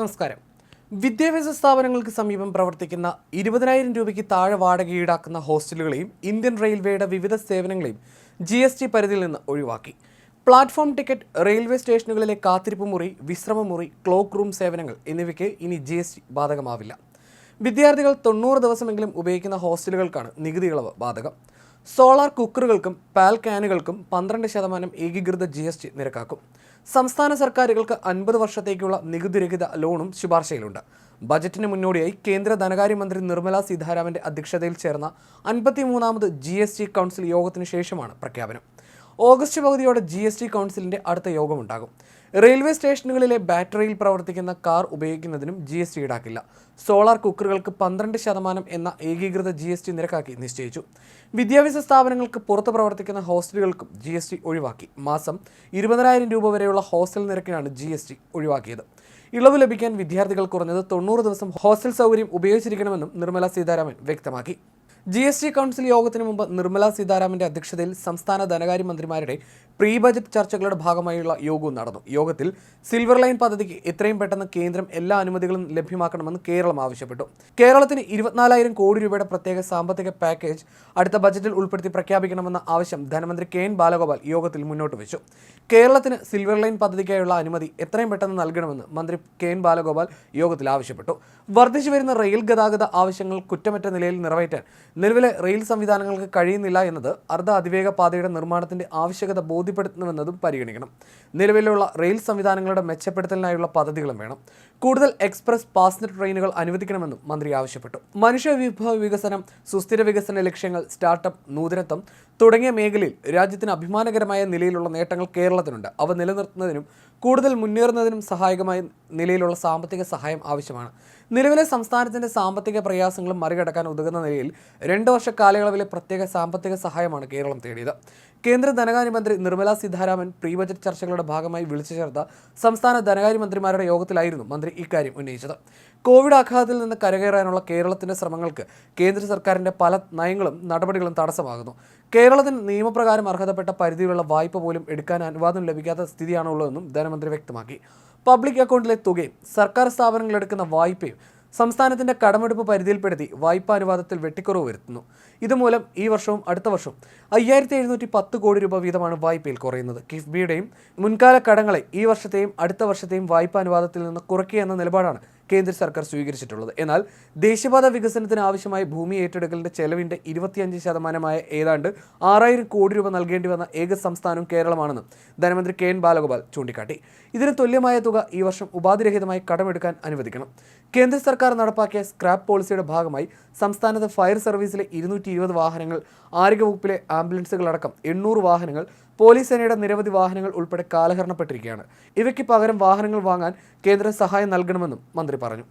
നമസ്കാരം. വിദ്യാഭ്യാസ സ്ഥാപനങ്ങൾക്ക് സമീപം പ്രവർത്തിക്കുന്ന ഇരുപതിനായിരം രൂപയ്ക്ക് താഴെ വാടക ഈടാക്കുന്ന ഹോസ്റ്റലുകളെയും ഇന്ത്യൻ റെയിൽവേയുടെ വിവിധ സേവനങ്ങളെയും ജി എസ് ടി പരിധിയിൽ നിന്ന് ഒഴിവാക്കി. പ്ലാറ്റ്ഫോം ടിക്കറ്റ് റെയിൽവേ സ്റ്റേഷനുകളിലെ കാത്തിരിപ്പ് മുറി വിശ്രമ മുറി ക്ലോക്ക് റൂം സേവനങ്ങൾ എന്നിവയ്ക്ക് ഇനി ജി എസ് ടി ബാധകമാവില്ല. വിദ്യാർത്ഥികൾ തൊണ്ണൂറ് ദിവസമെങ്കിലും ഉപയോഗിക്കുന്ന ഹോസ്റ്റലുകൾക്കാണ് നികുതി ഇളവ് ബാധകം. സോളാർ കുക്കറുകൾക്കും പാൽ ക്യാനുകൾക്കും പന്ത്രണ്ട് ശതമാനം ഏകീകൃത ജി എസ് ടി നിരക്കാക്കും. സംസ്ഥാന സർക്കാരുകൾക്ക് അൻപത് വർഷത്തേക്കുള്ള നികുതിരഹിത ലോണും ശുപാർശയിലുണ്ട്. ബജറ്റിന് മുന്നോടിയായി കേന്ദ്ര ധനകാര്യമന്ത്രി നിർമ്മല സീതാരാമന്റെ അധ്യക്ഷതയിൽ ചേർന്ന അൻപത്തിമൂന്നാമത് ജി എസ് ടി കൗൺസിൽ യോഗത്തിന് ശേഷമാണ് പ്രഖ്യാപനം. ഓഗസ്റ്റ് പകുതിയോടെ ജി എസ് ടി കൗൺസിലിന്റെ അടുത്ത യോഗമുണ്ടാകും. റെയിൽവേ സ്റ്റേഷനുകളിലെ ബാറ്ററിയിൽ പ്രവർത്തിക്കുന്ന കാർ ഉപയോഗിക്കുന്നതിനും ജി എസ് ടി ഈടാക്കില്ല. സോളാർ കുക്കറുകൾക്ക് പന്ത്രണ്ട് ശതമാനം എന്ന ഏകീകൃത ജി എസ് ടി നിരക്കാക്കി നിശ്ചയിച്ചു. വിദ്യാഭ്യാസ സ്ഥാപനങ്ങൾക്ക് പുറത്ത് പ്രവർത്തിക്കുന്ന ഹോസ്റ്റലുകൾക്കും ജി എസ് ടി ഒഴിവാക്കി. മാസം ഇരുപതിനായിരം രൂപ വരെയുള്ള ഹോസ്റ്റൽ നിരക്കിനാണ് ജി എസ് ടി ഒഴിവാക്കിയത്. ഇളവ് ലഭിക്കാൻ വിദ്യാർത്ഥികൾ കുറഞ്ഞത് തൊണ്ണൂറ് ദിവസം ഹോസ്റ്റൽ സൗകര്യം ഉപയോഗിച്ചിരിക്കണമെന്നും നിർമ്മല സീതാരാമൻ വ്യക്തമാക്കി. ജി എസ് ടി കൗൺസിൽ യോഗത്തിന് മുമ്പ് നിർമ്മല സീതാരാമന്റെ അധ്യക്ഷതയിൽ സംസ്ഥാന ധനകാര്യമന്ത്രിമാരുടെ പ്രീ ബജറ്റ് ചർച്ചകളുടെ ഭാഗമായുള്ള യോഗവും നടന്നു. യോഗത്തിൽ സിൽവർ ലൈൻ പദ്ധതിക്ക് എത്രയും പെട്ടെന്ന് കേന്ദ്രം എല്ലാ അനുമതികളും ലഭ്യമാക്കണമെന്ന് കേരളം ആവശ്യപ്പെട്ടു. കേരളത്തിന് ഇരുപത്തിനാലായിരം കോടി രൂപയുടെ പ്രത്യേക സാമ്പത്തിക പാക്കേജ് അടുത്ത ബജറ്റിൽ ഉൾപ്പെടുത്തി പ്രഖ്യാപിക്കണമെന്ന ആവശ്യം ധനമന്ത്രി കെ എൻ ബാലഗോപാൽ യോഗത്തിൽ മുന്നോട്ട് വെച്ചു. കേരളത്തിന് സിൽവർ ലൈൻ പദ്ധതിക്കായുള്ള അനുമതി എത്രയും പെട്ടെന്ന് നൽകണമെന്ന് മന്ത്രി കെ എൻ ബാലഗോപാൽ യോഗത്തിൽ ആവശ്യപ്പെട്ടു. വർദ്ധിച്ചു വരുന്ന റെയിൽ ഗതാഗത ആവശ്യങ്ങൾ കുറ്റമറ്റ നിലയിൽ നിറവേറ്റാൻ നിലവിലെ റെയിൽ സംവിധാനങ്ങൾക്ക് കഴിയുന്നില്ല എന്നത് അർദ്ധ അതിവേഗ പാതയുടെ നിർമ്മാണത്തിന്റെ ആവശ്യകത ബോധ്യപ്പെടുത്തുന്നുവെന്നതും പരിഗണിക്കണം. നിലവിലുള്ള റെയിൽ സംവിധാനങ്ങളുടെ മെച്ചപ്പെടുത്തലിനായുള്ള പദ്ധതികളും വേണം. കൂടുതൽ എക്സ്പ്രസ് പാസഞ്ചർ ട്രെയിനുകൾ അനുവദിക്കണമെന്നും മന്ത്രി ആവശ്യപ്പെട്ടു. മനുഷ്യ വിഭവ വികസനം സുസ്ഥിര വികസന ലക്ഷ്യങ്ങൾ സ്റ്റാർട്ടപ്പ് നൂതനത്വം തുടങ്ങിയ മേഖലയിൽ രാജ്യത്തിന് അഭിമാനകരമായ നിലയിലുള്ള നേട്ടങ്ങൾ കേരളത്തിനുണ്ട്. അവ നിലനിർത്തുന്നതിനും കൂടുതൽ മുന്നേറുന്നതിനും സഹായകമായ നിലയിലുള്ള സാമ്പത്തിക സഹായം ആവശ്യമാണ്. നിലവിലെ സംസ്ഥാനത്തിന്റെ സാമ്പത്തിക പ്രയാസങ്ങളും മറികടക്കാൻ ഉതകുന്ന നിലയിൽ രണ്ട് വർഷ കാലയളവിലെ പ്രത്യേക സാമ്പത്തിക സഹായമാണ് കേരളം തേടിയത്. കേന്ദ്ര ധനകാര്യമന്ത്രി നിർമ്മല സീതാരാമൻ പ്രീ ബജറ്റ് ചർച്ചകളുടെ ഭാഗമായി വിളിച്ചു ചേർത്ത സംസ്ഥാന ധനകാര്യമന്ത്രിമാരുടെ യോഗത്തിലായിരുന്നു മന്ത്രി ഇക്കാര്യം ഉന്നയിച്ചത്. കോവിഡ് ആഘാതത്തിൽ നിന്ന് കരകയറാനുള്ള കേരളത്തിന്റെ ശ്രമങ്ങൾക്ക് കേന്ദ്ര സർക്കാരിന്റെ പല നയങ്ങളും നടപടികളും തടസ്സമാകുന്നു. കേരളത്തിന് നിയമപ്രകാരം അർഹതപ്പെട്ട പരിധിയിലുള്ള വായ്പ പോലും എടുക്കാൻ അനുവാദം ലഭിക്കാത്ത സ്ഥിതിയാണുള്ളതെന്നും ധനമന്ത്രി വ്യക്തമാക്കി. പബ്ലിക് അക്കൗണ്ടിലെ തുകയും സർക്കാർ സ്ഥാപനങ്ങൾ എടുക്കുന്ന വായ്പയും സംസ്ഥാനത്തിന്റെ കടമെടുപ്പ് പരിധിയിൽപ്പെടുത്തി വായ്പാ അനുവാദത്തിൽ വെട്ടിക്കുറവ് വരുത്തുന്നു. ഇതുമൂലം ഈ വർഷവും അടുത്ത വർഷവും അയ്യായിരത്തി എഴുന്നൂറ്റി പത്ത് കോടി രൂപ വീതമാണ് വായ്പയിൽ കുറയുന്നത്. കിഫ്ബിയുടെയും മുൻകാല കടങ്ങളെ ഈ വർഷത്തെയും അടുത്ത വർഷത്തെയും വായ്പാ അനുവാദത്തിൽ നിന്ന് കുറയ്ക്കുക എന്ന നിലപാടാണ് കേന്ദ്ര സർക്കാർ സ്വീകരിച്ചിട്ടുള്ളത്. എന്നാൽ ദേശീയപാത വികസനത്തിന് ആവശ്യമായ ഭൂമി ഏറ്റെടുക്കലിന്റെ ചെലവിന്റെ ഇരുപത്തിയഞ്ച് ശതമാനമായ ഏതാണ്ട് ആറായിരം കോടി രൂപ നൽകേണ്ടി വന്ന ഏക സംസ്ഥാനം കേരളമാണെന്ന് ധനമന്ത്രി കെ എൻ ബാലഗോപാൽ ചൂണ്ടിക്കാട്ടി. ഇതിന് തുല്യമായ തുക ഈ വർഷം ഉപാധിരഹിതമായി കടമെടുക്കാൻ അനുവദിക്കണം. കേന്ദ്ര സർക്കാർ നടപ്പാക്കിയ സ്ക്രാപ്പ് പോളിസിയുടെ ഭാഗമായി സംസ്ഥാനത്ത് ഫയർ സർവീസിലെ ഇരുന്നൂറ്റി വാഹനങ്ങൾ ആരോഗ്യവകുപ്പിലെ ആംബുലൻസുകളടക്കം എണ്ണൂറ് വാഹനങ്ങൾ പോലീസ് സേനയുടെ നിരവധി വാഹനങ്ങൾ ഉൾപ്പെടെ കാലഹരണപ്പെട്ടിരിക്കുകയാണ്. ഇവയ്ക്ക് പകരം വാഹനങ്ങൾ വാങ്ങാൻ കേന്ദ്ര സഹായം നൽകണമെന്നും മന്ത്രി പറഞ്ഞു.